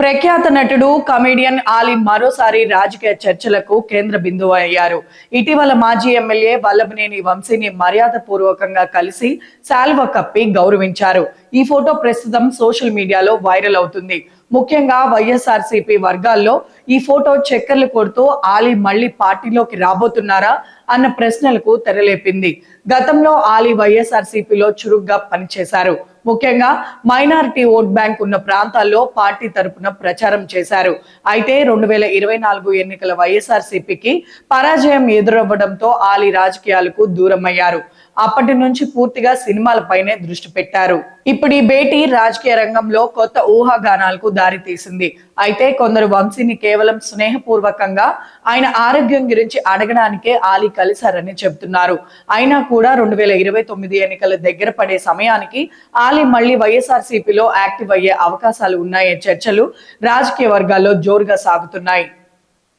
ప్రఖ్యాత నటుడు కమెడియన్ ఆలీ మరోసారి రాజకీయ చర్చలకు కేంద్ర బిందువు అయ్యారు. ఇటీవల మాజీ ఎమ్మెల్యే వల్లభనేని వంశీని మర్యాద పూర్వకంగా కలిసి శాల్వ కప్పి గౌరవించారు. ఈ ఫోటో ప్రస్తుతం సోషల్ మీడియాలో వైరల్ అవుతుంది. ముఖ్యంగా వైఎస్ఆర్సీపీ వర్గాల్లో ఈ ఫోటో చక్కర్లు కొడుతూ ఆలీ మళ్ళీ పార్టీలోకి రాబోతున్నారా అన్న ప్రశ్నలకు తెరలేపింది. గతంలో ఆలీ వైఎస్ఆర్సీపీలో చురుగ్గా పనిచేశారు. ముఖ్యంగా మైనారిటీ ఓట్ బ్యాంక్ ఉన్న ప్రాంతాల్లో పార్టీ తరపున ప్రచారం చేశారు. అయితే రెండు వేల ఇరవై నాలుగు ఎన్నికల వైఎస్ఆర్సీపీకి పరాజయం ఎదురవ్వడంతో ఆలీ రాజకీయాలకు దూరమయ్యారు. అప్పటి నుంచి పూర్తిగా సినిమాలపైనే దృష్టి పెట్టారు. ఇప్పుడు ఈ భేటీ రాజకీయ రంగంలో కొత్త ఊహాగానాలకు దారితీసింది అయితే కొందరు వంశీని కేవలం స్నేహపూర్వకంగా ఆయన ఆరోగ్యం గురించి అడగడానికే ఆలీ కలిశారని చెబుతున్నారు. అయినా కూడా రెండు వేల ఇరవై తొమ్మిది ఎన్నికల దగ్గర పడే సమయానికి ఆలీ మళ్ళీ వైఎస్ఆర్సీపీలో యాక్టివ్ అయ్యే అవకాశాలు ఉన్నాయే చర్చలు రాజకీయ వర్గాల్లో జోరుగా సాగుతున్నాయి.